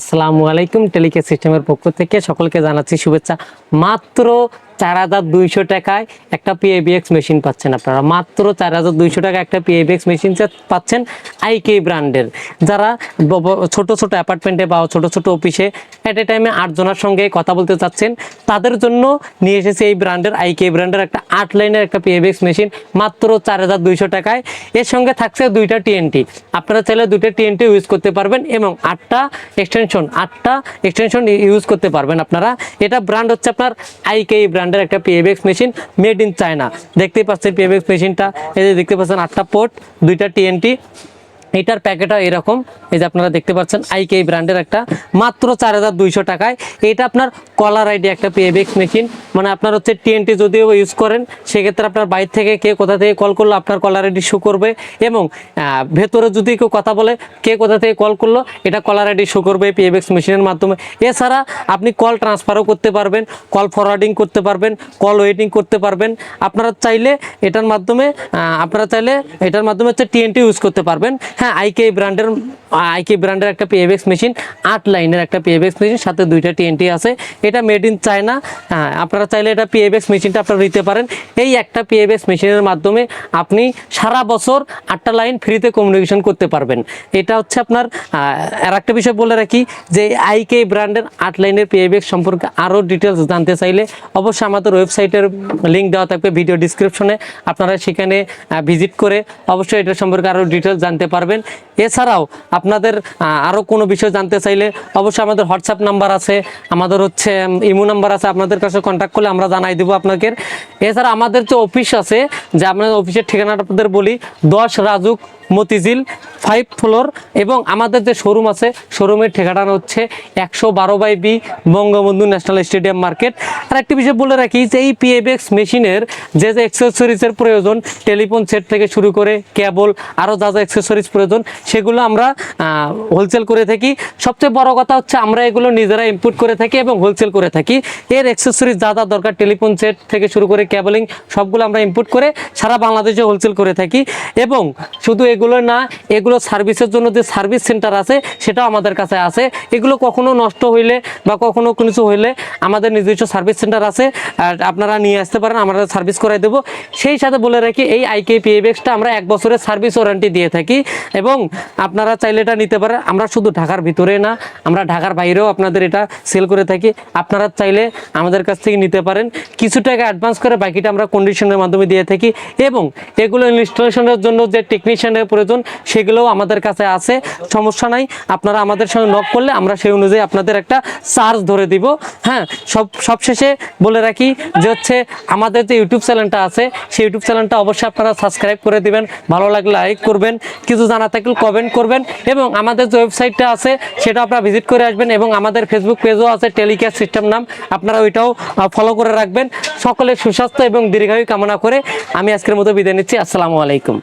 আসসালামু আলাইকুম টেলিকে সিস্টেমের পক্ষ থেকে সকলকে জানাচ্ছি শুভেচ্ছা। মাত্র চার হাজার দুইশো টাকায় একটা পিএবিএক্স মেশিন পাচ্ছেন আপনারা। মাত্র চার হাজার দুইশো টাকা একটা পিএবিএক্স মেশিন পাচ্ছেন আইকে ব্র্যান্ডের যারা ছোট ছোট অ্যাপার্টমেন্টে বা ছোট ছোট অফিসে অ্যাট এ টাইমে আটজনের সঙ্গে কথা বলতে চাচ্ছেন, তাদের জন্য নিয়ে এসেছে এই ব্র্যান্ডের আইকে ব্র্যান্ডের একটা আট লাইনের একটা পিএবিএক্স মেশিন মাত্র চার হাজার দুইশো টাকায়। এর সঙ্গে থাকছে দুইটা টিএনটি আপনারা চাইলে দুইটা টিএনটি ইউজ করতে পারবেন এবং আটটা এক্সটেনশন আটটা এক্সটেনশন ইউজ করতে পারবেন আপনারা। এটা ব্র্যান্ড হচ্ছে আপনার আইকে ব্র্যান্ডের একটা PABX machine made in China দেখতেই পাচ্ছেন পিএবিএক্স মেশিনটা এই যে দেখতে পাচ্ছেন আটটা পোর্ট দুইটা টিএনটি এটার প্যাকেটটা এরকম। এই যে আপনারা দেখতে পাচ্ছেন, আইকে ব্র্যান্ডের একটা। মাত্র চার হাজার দুইশো টাকায়। এটা আপনার কলার আইডি, একটা পেবেক্স মেশিন। মানে আপনার হচ্ছে টিএনটি যদিও ইউজ করেন, সেক্ষেত্রে আপনার বাইর থেকে কে কোথা থেকে কল করল, আপনার কলার আইডি শো করবে। এবং ভেতরে যদি কেউ কথা বলে, কে কোথা থেকে কল করল, এটা কলার আইডি শো করবে পিএবেক্স মেশিনের মাধ্যমে। এছাড়া আপনি কল ট্রান্সফারও করতে পারবেন কল ফরওয়ার্ডিং করতে পারবেন কল ওয়েটিং করতে পারবেন। আপনারা চাইলে এটার মাধ্যমে আপনারা চাইলে এটার মাধ্যমে হচ্ছে টিএনটি ইউজ করতে পারবেন। হ্যাঁ আইকে ব্র্যান্ডের আইকে ব্র্যান্ডের একটা পিএবেক্স মেশিন আট লাইনের একটা পিএবেক্স মেশিন সাথে দুইটা টিএনটি আছে। এটা মেড ইন চায়না হ্যাঁ আপনারা চাইলে এটা পিএবেক্স মেশিনটা আপনারা নিতে পারেন। এই একটা পিএবেক্স মেশিনের মাধ্যমে আপনি সারা বছর আটটা লাইন ফ্রিতে কমিউনিকেশন করতে পারবেন। এটা হচ্ছে আপনার আর একটা বিষয় বলে রাখি যে আইকে ব্র্যান্ডের আট লাইনের পিএবেক্স সম্পর্কে আরও ডিটেলস জানতে চাইলে অবশ্যই আমাদের ওয়েবসাইটের লিঙ্ক দেওয়া থাকবে ভিডিও ডিসক্রিপশনে আপনারা সেখানে ভিজিট করে অবশ্যই এটা সম্পর্কে আরও ডিটেলস জানতে পারবেন। এছাড়াও আপনাদের আরও কোনো বিষয় জানতে চাইলে অবশ্যই আমাদের হোয়াটসঅ্যাপ নাম্বার আছে, আমাদের হচ্ছে ইমো নাম্বার আছে, আপনাদের কাছে কন্ট্যাক্ট করলে আমরা জানাই দেবো আপনাকে। এছাড়া আমাদের যে অফিস আছে, যে আপনাদের অফিসের ঠিকানাটা আপনাদের বলি, দশ রাজুক মতিঝিল ফাইভ ফ্লোর এবং আমাদের যে শোরুম আছে শোরুমের ঠিকানা হচ্ছে একশো বারো by B Bangabandhu national stadium market. আর একটি বিষয় বলে রাখি যে এই পিএবেক্স মেশিনের যে যে অ্যাক্সেসরিজের প্রয়োজন, টেলিফোন সেট থেকে শুরু করে কেবল আরও যা যা অ্যাক্সেসরিজ প্রয়োজন, সেগুলো আমরা হোলসেল করে থাকি। সবচেয়ে বড় কথা হচ্ছে আমরা এগুলো নিজেরা ইনপুট করে থাকি এবং হোলসেল করে থাকি। এর অ্যাক্সেসরিজ যা যা দরকার, টেলিফোন সেট থেকে শুরু করে কেবলিং সবগুলো আমরা ইনপুট করে সারা বাংলাদেশে হোলসেল করে থাকি। এবং শুধু এগুলো না, এগুলো সার্ভিসের জন্য যে সার্ভিস সেন্টার আছে, সেটাও আমাদের কাছে আছে। এগুলো কখনো নষ্ট হইলে বা কখনো কিছু হইলে আমাদের নিজস্ব সার্ভিস সেন্টার আছে, আর আপনারা নিয়ে আসতে পারেন, আমরা সার্ভিস করাই দেবো। সেই সাথে বলে রাখি, এই আইকে পিএবেক্সটা আমরা এক বছরের সার্ভিস ওয়ারেন্টি দিয়ে থাকি এবং আপনারা চাইলে এটা নিতে পারেন। আমরা শুধু ঢাকার ভিতরে না, আমরা ঢাকার বাইরেও আপনাদের এটা সেল করে থাকি। আপনারা চাইলে আমাদের কাছ থেকে নিতে পারেন। কিছু টাকা অ্যাডভান্স করে বাকিটা আমরা কন্ডিশনের মাধ্যমে দিয়ে থাকি এবং এগুলো ইনস্টলেশনের জন্য যে টেকনিশিয়ানের প্রয়োজন, সেগুলোও আমাদের কাছে আছে। সমস্যা নাই, আপনারা আমাদের সঙ্গে নক করলে আমরা সেই অনুযায়ী আপনাদের একটা চার্জ ধরে দিব। হ্যাঁ সব সবশেষে বলে রাখি যে হচ্ছে আমাদের যে ইউটিউব চ্যানেলটা আছে, সেই ইউটিউব চ্যানেলটা অবশ্যই আপনারা সাবস্ক্রাইব করে দিবেন, ভালো লাগলে লাইক করবেন, কিছু জানা থাকলে কমেন্ট করবেন এবং আমাদের যে ওয়েবসাইটটা আছে, সেটা আপনারা ভিজিট করে আসবেন এবং আমাদের ফেসবুক পেজও আছে টেলিক্যাশ সিস্টেম নাম, আপনারা ওইটাও ফলো করে রাখবেন। সকলের সুস্বাস্থ্য এবং দীর্ঘায়ু কামনা করে আমি আজকের মতো বিদায় নিচ্ছি। আসসালামু আলাইকুম।